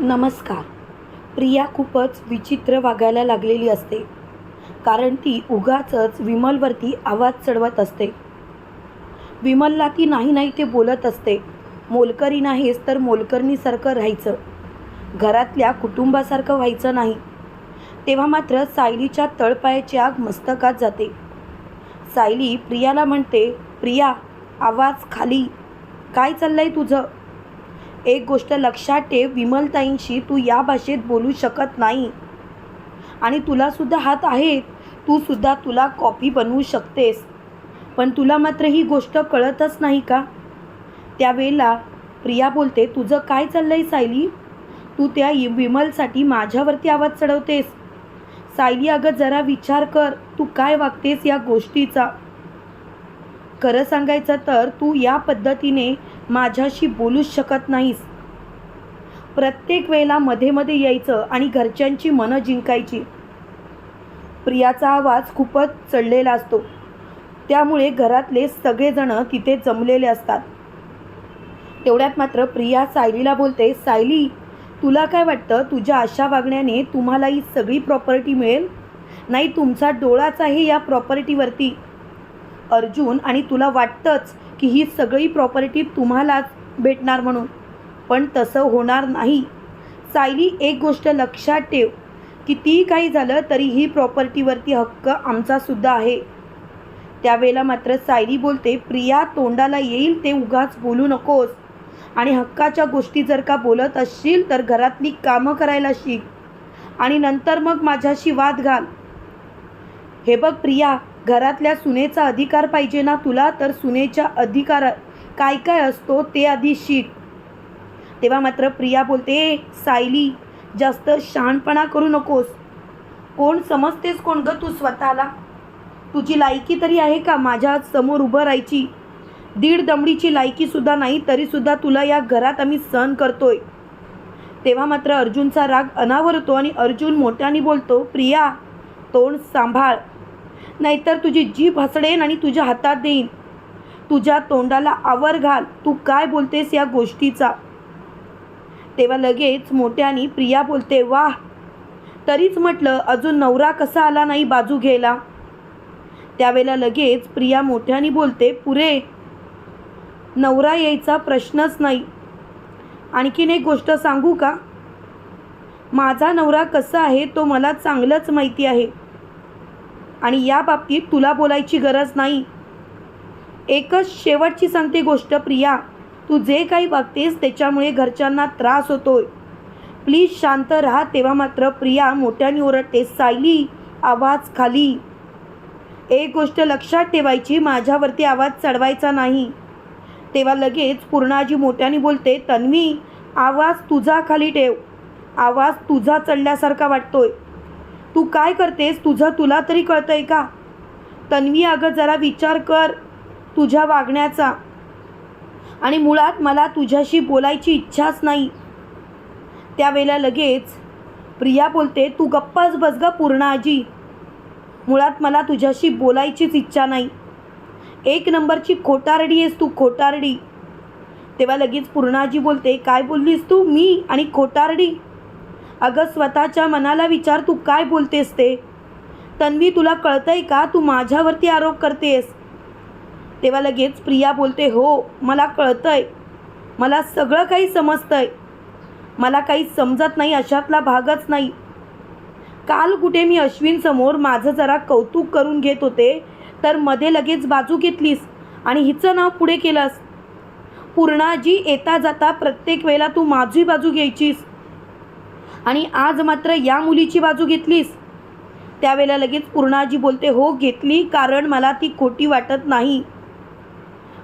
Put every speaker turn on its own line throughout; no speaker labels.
नमस्कार. प्रिया खूपच विचित्र वागायला लागलेली असते. कारण ती उगाचच विमलवरती आवाज चढवत असते. विमलला ती नाही नाही ते बोलत असते. मोलकरी नाहीस तर मोलकरणीसारखं राहायचं. घरातल्या कुटुंबासारखं व्हायचं नाही. तेव्हा मात्र सायलीच्या तळपायाची आग मस्तकात जाते. सायली प्रियाला म्हणते प्रिया आवाज खाली. काय चाललंय तुझं? एक गोष्ट लक्षात ठेव विमलताईंशी तू या भाषेत बोलू शकत नाही. आणि तुलासुद्धा हात आहेत तू सुद्धा तुला कॉपी बनवू शकतेस. पण तुला मात्र ही गोष्ट कळतच नाही का? त्यावेळेला प्रिया बोलते तुझं काय चाललं आहे सायली? तू त्या विमलसाठी माझ्यावरती आवाज चढवतेस. सायली अगं जरा विचार कर तू काय वागतेस या गोष्टीचा? खरं सांगायचं तर तू या पद्धतीने माझ्याशी बोलूच शकत नाहीस. प्रत्येक वेळेला मध्ये मध्ये यायचं आणि घरच्यांची मनं जिंकायची. प्रियाचा आवाज खूपच चढलेला असतो. त्यामुळे घरातले सगळेजण तिथे जमलेले असतात. तेवढ्यात मात्र प्रिया सायलीला बोलते सायली तुला काय वाटतं? तुझ्या अशा वागण्याने तुम्हाला ही सगळी प्रॉपर्टी मिळेल? नाही तुमचा डोळाच आहे या प्रॉपर्टीवरती. अर्जुन आणि तुला वाटतंच की ही सगळी प्रॉपर्टी तुम्हालाच भेटणार म्हणून. पण तसं होणार नाही. सायली एक गोष्ट लक्षात ठेव. कितीही काही झालं तरी ही प्रॉपर्टीवरती हक्क आमचासुद्धा आहे. त्यावेळेला मात्र सायली बोलते प्रिया तोंडाला येईल ते उगाच बोलू नकोस. आणि हक्काच्या गोष्टी जर का बोलत असशील तर घरातली कामं करायला शिक. आणि नंतर मग माझ्याशी वाद घाल. हे बघ प्रिया घरातल्या सुनेचा अधिकार पाहिजे ना तुला? तर सुनेच्या अधिकार काय काय असतो ते आधी शिक. तेव्हा मात्र प्रिया बोलते सायली जास्त शहाणपणा करू नकोस. कोण समजतेस कोण ग तू स्वतःला? तुझी लायकी तरी आहे का माझ्यासमोर उभं राहायची? दीड दमडीची लायकीसुद्धा नाही तरीसुद्धा तुला या घरात आम्ही सहन करतोय. तेव्हा मात्र अर्जुनचा राग अनावर होतो आणि अर्जुन मोठ्याने बोलतो प्रिया तोंड सांभाळ. नाहीतर तुझी जीभ हसडेन आणि तुझ्या हातात देईन. तुझ्या तोंडाला आवर घाल. तू काय बोलतेस या गोष्टीचा? तेव्हा लगेच मोठ्याने प्रिया बोलते वाह. तरीच म्हटलं अजून नवरा कसा आला नाही बाजू घ्यायला? त्यावेळेला लगेच प्रिया मोठ्याने बोलते पुरे नवरा यायचा प्रश्नच नाही. आणखीन एक गोष्ट सांगू का? माझा नवरा कसा आहे तो मला चांगलंच माहिती आहे. आणि या बाबतीत तुला बोलायची गरज नाही. एकच शेवटची सांगते गोष्ट प्रिया. तू जे काही वागतेस त्याच्यामुळे घरच्यांना त्रास होतोय. प्लीज शांत राहा तेव्हा मात्र प्रिया मोठ्याने ओरडते सायली आवाज खाली. एक गोष्ट लक्षात ठेवायची माझ्यावरती आवाज चढवायचा नाही. तेव्हा लगेच पूर्णाजी मोठ्याने बोलते तन्वी आवाज तुझा खाली ठेव. आवाज तुझा चढल्यासारखा वाटतोय. तू काय करतेस? तुझं तुला तरी कळतंय का? तन्वी अगं जरा विचार कर तुझ्या वागण्याचा. आणि मुळात मला तुझ्याशी बोलायची इच्छाच नाही. त्यावेळेला लगेच प्रिया बोलते तू गप्पाच बस ग पूर्णाजी मुळात मला तुझ्याशी बोलायचीच इच्छा नाही. एक नंबरची खोटारडी आहेस तू खोटारडी. तेव्हा लगेच पूर्णाजी बोलते काय बोललीस तू? मी आणि खोटारडी. अगं स्वतःच्या मनाला विचार तू काय बोलतेस ते? तन्वी तुला कळतंय का तू माझ्यावरती आरोप करतेस? तेव्हा लगेच प्रिया बोलते हो मला कळतंय. मला सगळं काही समजतंय. मला काही समजत नाही अशातला भागच नाही. काल कुठे मी अश्विनसमोर माझं जरा कौतुक करून घेत होते तर मध्ये लगेच बाजू घेतलीस आणि हिचं नाव पुढे केलंस. पूर्णाजी येता जाता प्रत्येक वेळेला तू माझी बाजू घ्यायचीस. आणि आज मात्र या मुलीची बाजू घेतलीस? त्यावेळेला लगेच पूर्णाजी बोलते हो घेतली कारण मला ती खोटी वाटत नाही.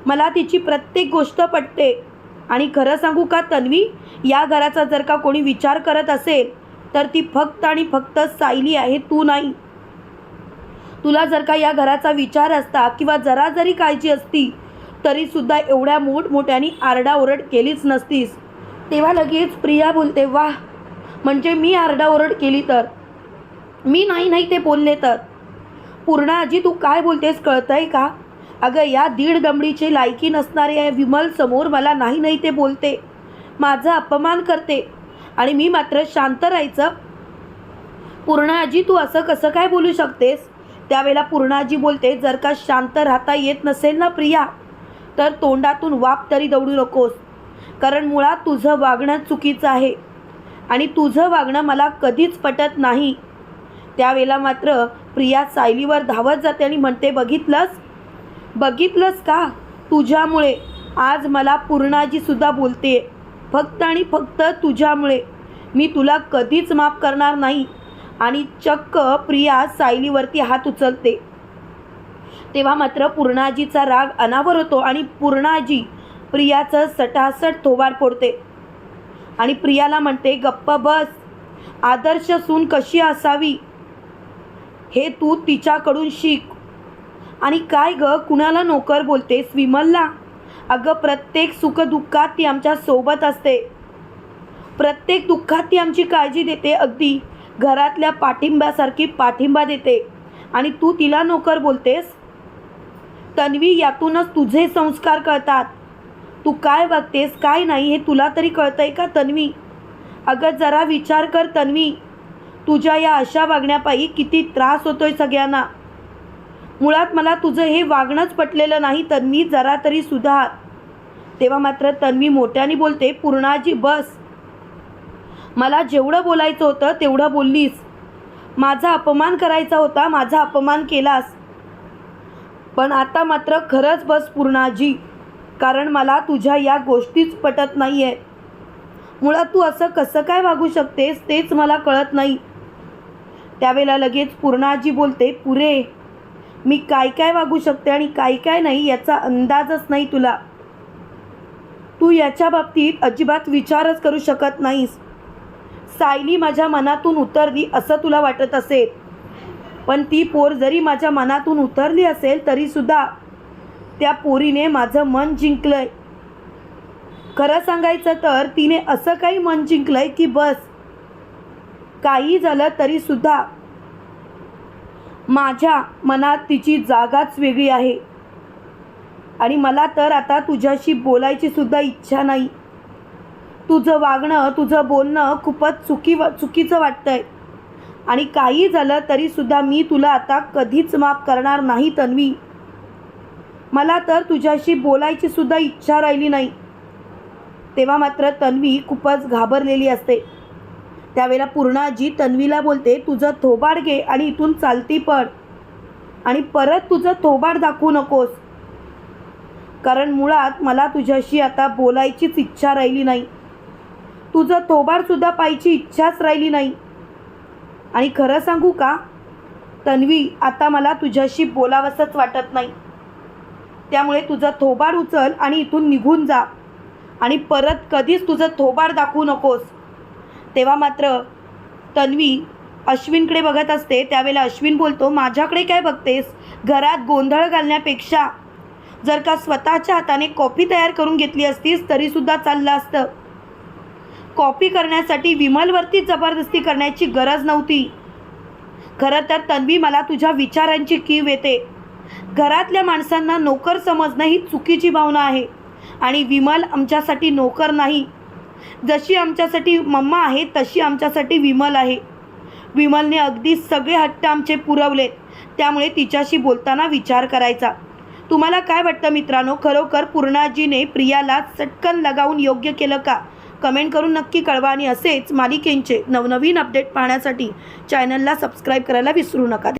मला तिची प्रत्येक गोष्ट पटते. आणि खरं सांगू का तन्वी? या घराचा जर का कोणी विचार करत असेल तर ती फक्त आणि फक्त सायली आहे तू नाही. तुला जर का या घराचा विचार असता किंवा जरा जरी काळजी असती तरीसुद्धा एवढ्या मोठमोठ्याने आरडाओरड केलीच नसतीस. तेव्हा लगेच प्रिया बोलते वाह म्हणजे मी आरडाओरड केली तर? मी नाही नाही ते बोलले तर? पूर्णा आजी तू काय बोलतेस कळतंय का? अगं या दीड दमडीची लायकी नसणाऱ्या या विमल समोर मला नाही नाही ते बोलते. माझा अपमान करते. आणि मी मात्र शांत राहायचं. पूर्णाजी तू असं कसं काय बोलू शकतेस? त्यावेळेला पूर्णाजी बोलते जर का शांत राहता येत नसेल ना प्रिया तर तोंडातून वाप तरी दौडू नकोस. कारण मुळात तुझं वागणं चुकीचं आहे. आणि तुझं वागणं मला कधीच पटत नाही. त्यावेळेला मात्र प्रिया सायलीवर धावत जाते आणि म्हणते बघितलंस? बघितलंस का? तुझ्यामुळे. आज मला पूर्णाजीसुद्धा बोलते. फक्त आणि फक्त तुझ्यामुळे. मी तुला कधीच माफ करणार नाही. आणि चक्क प्रिया सायलीवरती हात उचलते. तेव्हा मात्र पूर्णाजीचा राग अनावर होतो आणि पूर्णाजी प्रियाचं सटासट थोबाड फोडते. आणि प्रियाला म्हणते गप्प बस. आदर्श सून कशी असावी? हे तू तिच्याकडून शिक. आणि काय ग कुणाला नोकर बोलतेस विमलला? अगं प्रत्येक सुखदुःखात ती आमच्यासोबत असते. प्रत्येक दुःखात ती आमची काळजी देते अगदी. घरातल्या पाठिंब्यासारखी पाठिंबा देते. आणि तू तिला नोकर बोलतेस? तन्वी यातूनच तुझे संस्कार कळतात. तू काय वागतेस काय नाही हे तुला तरी कळतंय का तन्वी? अगं जरा विचार कर तन्वी. तुझ्या या अशा वागण्यापायी किती त्रास होतोय सगळ्यांना. मुळात मला तुझं हे वागणंच पटलेलं नाही तन्वी जरा तरी सुधार. तेव्हा मात्र तन्वी मोठ्याने बोलते पूर्णाजी बस. मला जेवढं बोलायचं होतं तेवढं बोललीस. माझा अपमान करायचा होता माझा अपमान केलास. पण आता मात्र खरंच बस पूर्णाजी. कारण मला तुझ्या या गोष्टीच पटत नाही आहेत मुळात तू असं कसं काय वागू शकतेस तेच मला कळत नाही. त्यावेळेला लगेच पूर्णाजी बोलते पुरे मी काय काय वागू शकते आणि काय काय नाही याचा अंदाजच नाही तुला. तू याच्या बाबतीत अजिबात विचारच करू शकत नाहीस. सायली माझ्या मनातून उतरली असं तुला वाटत असेल. पण ती पोर जरी माझ्या मनातून उतरली असेल तरीसुद्धा त्या पोरीने माझं मन जिंकलंय. खरं सांगायचं तर तिने असं काही मन जिंकलंय की बस. काही झालं तरीसुद्धा माझ्या मनात तिची जागाच वेगळी आहे. आणि मला तर आता तुझ्याशी बोलायची सुद्धा इच्छा नाही. तुझं वागणं तुझं बोलणं खूपच चुकी चुकीचं वाटतंय. आणि काही झालं तरीसुद्धा मी तुला आता कधीच माफ करणार नाही तन्वी. मला तर तुझ्याशी बोलायची सुद्धा इच्छा राहिली नाही. तेव्हा मात्र तन्वी खूपच घाबरलेली असते. त्यावेळेला पूर्णाजी तन्वीला बोलते तुझं थोबाड घे आणि इथून चालती पड आणि परत तुझं थोबाड दाखवू नकोस. कारण मुळात मला तुझ्याशी आता बोलायचीच इच्छा राहिली नाही. तुझं थोबाडसुद्धा पाहायची इच्छाच राहिली नाही. आणि खरं सांगू का? तन्वी आता मला तुझ्याशी बोलावंसंच वाटत नाही. त्यामुळे तुझं थोबाड उचल आणि इथून निघून जा. आणि परत कधीच तुझं थोबाड दाखवू नकोस. तेव्हा मात्र तन्वी अश्विनकडे बघत असते. त्यावेळेला अश्विन बोलतो माझ्याकडे काय बघतेस? घरात गोंधळ घालण्यापेक्षा जर का स्वतःच्या हाताने कॉफी तयार करून घेतली असतीस तरीसुद्धा चाललं असतं. कॉपी करण्यासाठी विमलवरती जबरदस्ती करण्याची गरज नव्हती. खरं तर तन्वी मला तुझ्या विचारांची कीव येते. घरातल्या माणसांना नोकर समजणं ही चुकीची भावना आहे. आणि विमल आमच्यासाठी नोकर नाही. जशी आमच्यासाठी मम्मा आहे तशी आमच्यासाठी विमल आहे. विमलने अगदी सगळे हट्ट आमचे पुरवलेत त्यामुळे तिच्याशी बोलताना विचार करायचा. तुम्हाला काय वाटतं मित्रांनो? खरोखर पूर्णाजीने प्रियाला चटकन लगावून योग्य केलं का? कमेंट करून नक्की कळवा. आणि असेच मालिकेंचे नवनवीन अपडेट पाहण्यासाठी चॅनलला सबस्क्राईब करायला विसरू नका.